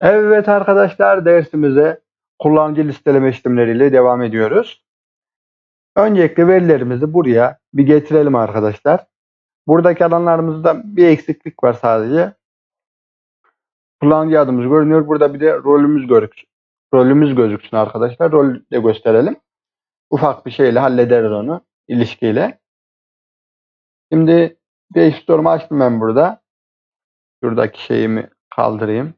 Evet arkadaşlar dersimize kullanıcı listeleme işlemleriyle devam ediyoruz. Öncelikle verilerimizi buraya bir getirelim arkadaşlar. Buradaki alanlarımızda bir eksiklik var sadece. Kullanıcı adımız görünüyor. Burada bir de rolümüz gözüksün. Rolümüz gözüksün arkadaşlar. Rol de gösterelim. Ufak bir şeyle hallederiz onu ilişkiyle. Şimdi store'umu açtım ben burada. Şuradaki şeyimi kaldırayım.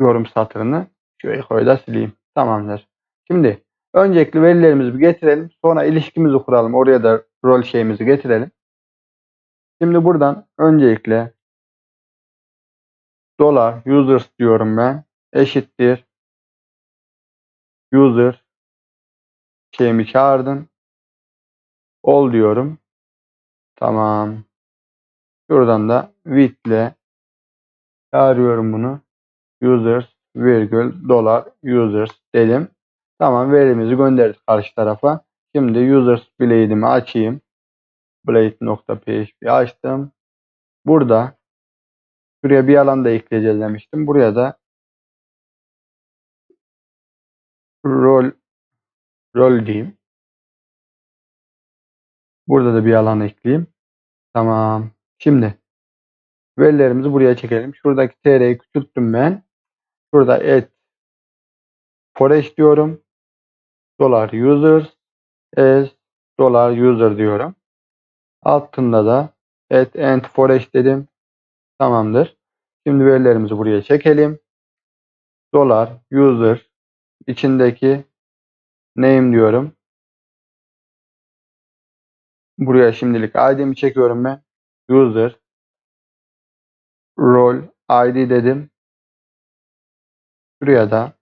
Yorum satırını şu ekoyu sileyim. Tamamdır. Şimdi öncelikle verilerimizi getirelim. Sonra ilişkimizi kuralım. Oraya da rol şeyimizi getirelim. Şimdi buradan öncelikle dolar users diyorum ben. Eşittir user şeyimi çağırdım. Ol diyorum. Tamam. Şuradan da with ile çağırıyorum bunu users virgül dolar users dedim. Tamam verimizi gönderdik karşı tarafa. Şimdi users blade'imi açayım. blade.php açtım. Burada şuraya bir alan da ekleyeceğiz demiştim. Buraya da rol rol diyeyim. Burada da bir alan ekleyeyim. Tamam. Şimdi verilerimizi buraya çekelim. Şuradaki tr'yi küçülttüm ben. Şurada et forage diyorum. Dolar users as dolar user diyorum. Altında da at end forage dedim. Tamamdır. Şimdi verilerimizi buraya çekelim. Dolar user içindeki name diyorum. Buraya şimdilik ID'mi çekiyorum ben. User role ID dedim. Buraya da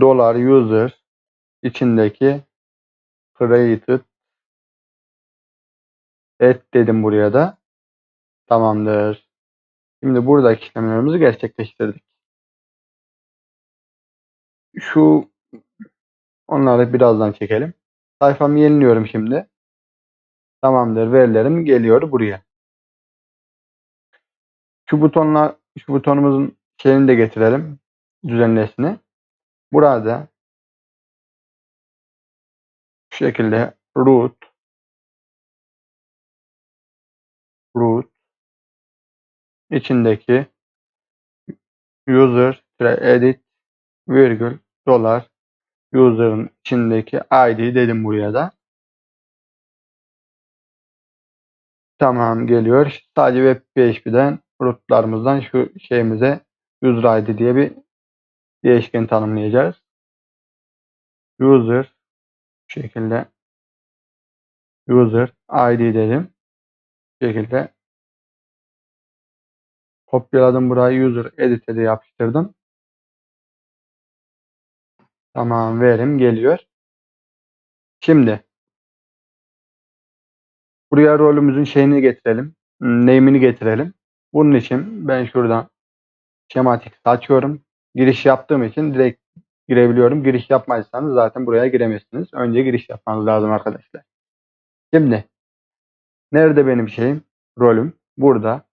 dolar user içindeki created et dedim buraya da. Tamamdır. Şimdi buradaki işlemlerimizi gerçekleştirdik. Şu onları birazdan çekelim. Sayfamı yeniliyorum şimdi. Tamamdır. Verilerim geliyor buraya. Şu butonla şu butonumuzun şeyini de getirelim. Düzenlesini. Burada şu şekilde root root içindeki user edit virgül dolar user'ın içindeki id dedim buraya da. Tamam geliyor. Sadece web PHP'den rootlarımızdan şu şeyimize user id diye bir değişken tanımlayacağız. User şu şekilde user id dedim. Bu şekilde kopyaladım burayı user edit'e de yapıştırdım. Tamam verim geliyor. Şimdi buraya rolümüzün şeyini getirelim. Name'ini getirelim. Bunun için ben şuradan şematik açıyorum. Giriş yaptığım için direkt girebiliyorum. Giriş yapmazsanız zaten buraya giremezsiniz. Önce giriş yapmanız lazım arkadaşlar. Şimdi nerede benim şeyim? Rolüm. Burada.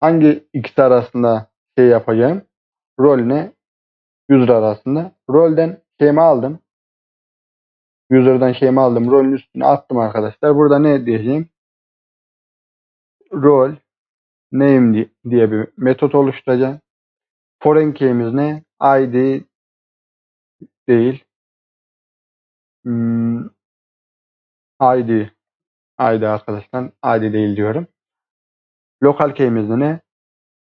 Hangi ikisi arasında şey yapacağım? Rol ne? User arasında. Rolden şeyimi aldım. User'dan şeyimi aldım. Rolün üstüne attım arkadaşlar. Burada ne diyeceğim? Rol name diye bir metot oluşturacağım. Foreign key'imiz ne? ID değil. Hmm, ID. ID arkadaşlar. ID değil diyorum. Lokal key'imiz ne?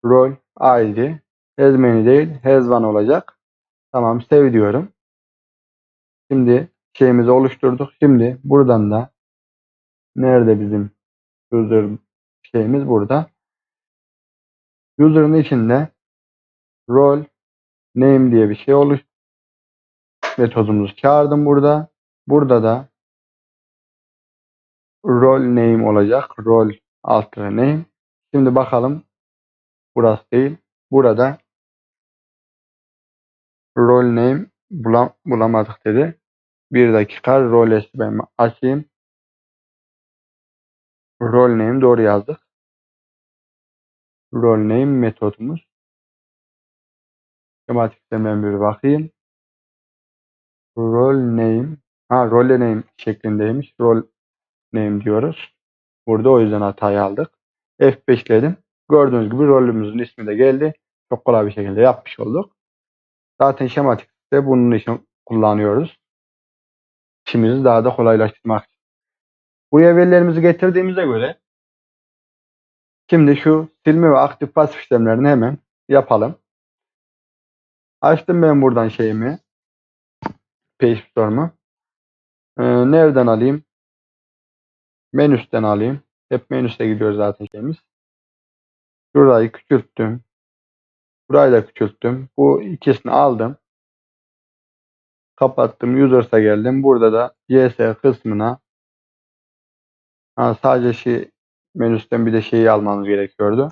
Rol ID. Has many değil. Has one olacak. Tamam save diyorum. Şimdi şeyimizi oluşturduk. Şimdi buradan da nerede bizim user şeyimiz burada. User'ın içinde rol name diye bir şey oluş metodumuzu çağırdım burada. Burada da rol name olacak. Rol altı name. Şimdi bakalım. Burası değil. Burada rol name bulam bulamadık dedi. Bir dakika rol ben açayım. Rol name doğru yazdık. Rol name metodumuz. Schematikten ben bir bakayım. Rol name. Ha rol name şeklindeymiş. Rol name diyoruz. Burada o yüzden hatayı aldık. F5'ledim. Gördüğünüz gibi rolümüzün ismi de geldi. Çok kolay bir şekilde yapmış olduk. Zaten şematikte bunun için kullanıyoruz. İşimizi daha da kolaylaştırmak için. Buraya verilerimizi getirdiğimize göre şimdi şu silme ve aktif pasif işlemlerini hemen yapalım. Açtım ben buradan şeyimi. Page Store'umu. Ee, nereden alayım? Menüsten alayım. Hep menüste gidiyor zaten şeyimiz. Şurayı küçülttüm. Burayı da küçülttüm. Bu ikisini aldım. Kapattım. Users'a geldim. Burada da YS kısmına ha, sadece şey menüsten bir de şeyi almamız gerekiyordu.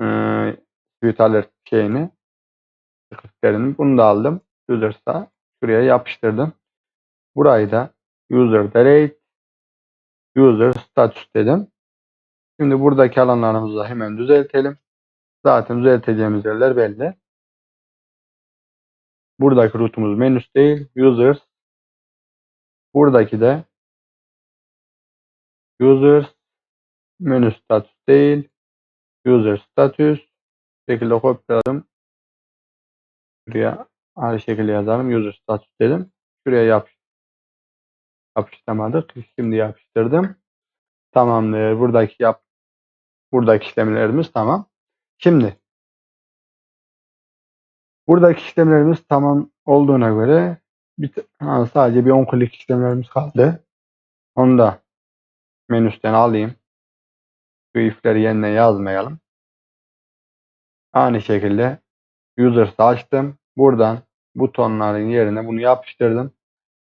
Ee, Alert şeyini. Sıkıntılarını. Bunu da aldım. Users'a şuraya yapıştırdım. Burayı da User Delete User Status dedim. Şimdi buradaki alanlarımızı da hemen düzeltelim. Zaten düzelteceğimiz yerler belli. Buradaki routumuz menüs değil. Users. Buradaki de Users menü status değil. User status. Şekilde kopyaladım. Şuraya aynı şekilde yazalım. User status dedim. Şuraya yap yapıştırmadık. Şimdi yapıştırdım. Tamamdır. Buradaki yap buradaki işlemlerimiz tamam. Şimdi buradaki işlemlerimiz tamam olduğuna göre bir, ha, sadece bir 10 klik işlemlerimiz kaldı. Onu da menüsten alayım. Şu if'leri yeniden yazmayalım. Aynı şekilde users'ı açtım. Buradan butonların yerine bunu yapıştırdım.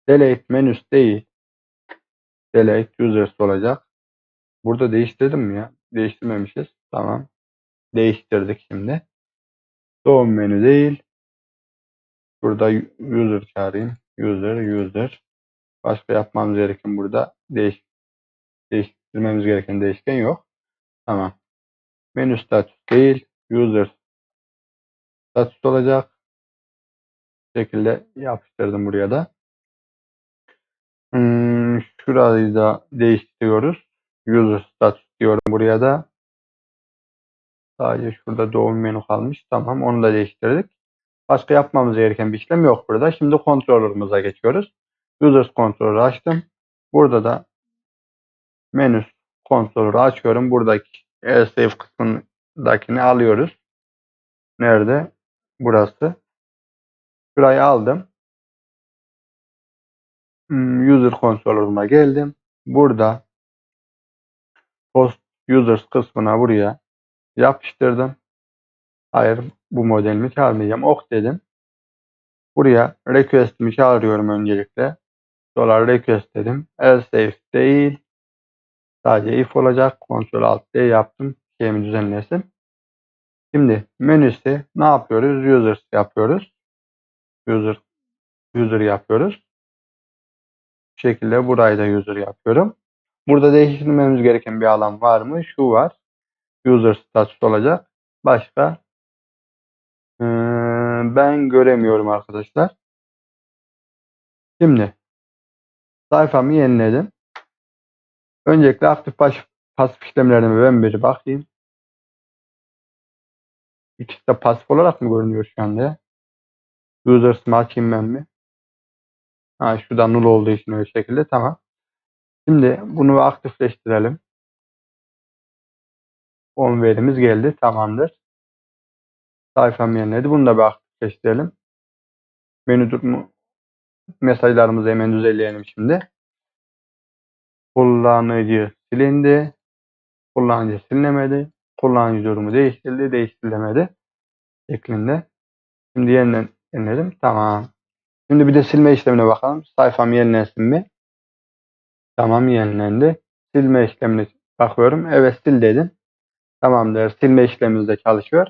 Delete menüs değil. Delete users olacak. Burada değiştirdim mi ya? Değiştirmemişiz. Tamam. Değiştirdik şimdi. Doğum menü değil. Burada user çağırayım. User, user. Başka yapmamız gereken burada değiş değiştirmemiz gereken değişken yok. Tamam. Menü status değil. User status olacak. Bu şekilde yapıştırdım buraya da. Hmm, şurayı da değiştiriyoruz. User status diyorum buraya da. Sadece şurada doğum menü kalmış. Tamam onu da değiştirdik. Başka yapmamız gereken bir işlem yok burada. Şimdi controller'ımıza geçiyoruz. Users controller'ı açtım. Burada da menü controller'ı açıyorum. Buradaki save kısmındakini alıyoruz. Nerede? Burası. Şurayı aldım. Hmm, user controller'ıma geldim. Burada post users kısmına buraya yapıştırdım. Hayır bu modelimi çağırmayacağım. Ok dedim. Buraya request'imi çağırıyorum öncelikle. Dolar request dedim. Else if değil. Sadece if olacak. Ctrl Alt D yaptım. Şeyimi düzenlesin. Şimdi menüsü ne yapıyoruz? Users yapıyoruz. User user yapıyoruz. Bu şekilde burayı da user yapıyorum. Burada değiştirmemiz gereken bir alan var mı? Şu var. User status olacak. Başka ee, ben göremiyorum arkadaşlar. Şimdi sayfamı yeniledim. Öncelikle aktif baş, pasif işlemlerine ben bir bakayım. İkisi de pasif olarak mı görünüyor şu anda? Users'ımı açayım ben mi? Ha şurada null olduğu için öyle şekilde tamam. Şimdi bunu aktifleştirelim. 10 verimiz geldi. Tamamdır. Sayfam yeniledi. Bunu da bir aktifleştirelim. Menü durumu mesajlarımızı hemen düzenleyelim şimdi. Kullanıcı silindi. Kullanıcı silinemedi. Kullanıcı durumu değiştirildi. Değiştirilemedi. Şeklinde. Şimdi yeniden yeniledim. Tamam. Şimdi bir de silme işlemine bakalım. Sayfam yenilensin mi? Tamam yenilendi. Silme işlemine bakıyorum. Evet sil dedim. Tamamdır. Silme işlemimiz de çalışıyor.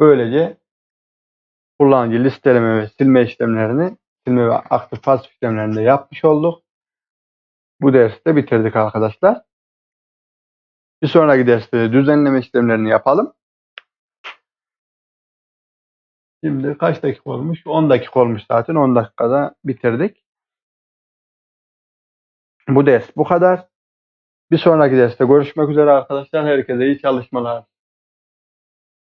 Böylece kullanıcı listeleme ve silme işlemlerini silme ve aktif pasif işlemlerini de yapmış olduk. Bu dersi de bitirdik arkadaşlar. Bir sonraki derste düzenleme işlemlerini yapalım. Şimdi kaç dakika olmuş? 10 dakika olmuş zaten. 10 dakikada bitirdik. Bu ders bu kadar. Bir sonraki derste görüşmek üzere arkadaşlar. Herkese iyi çalışmalar.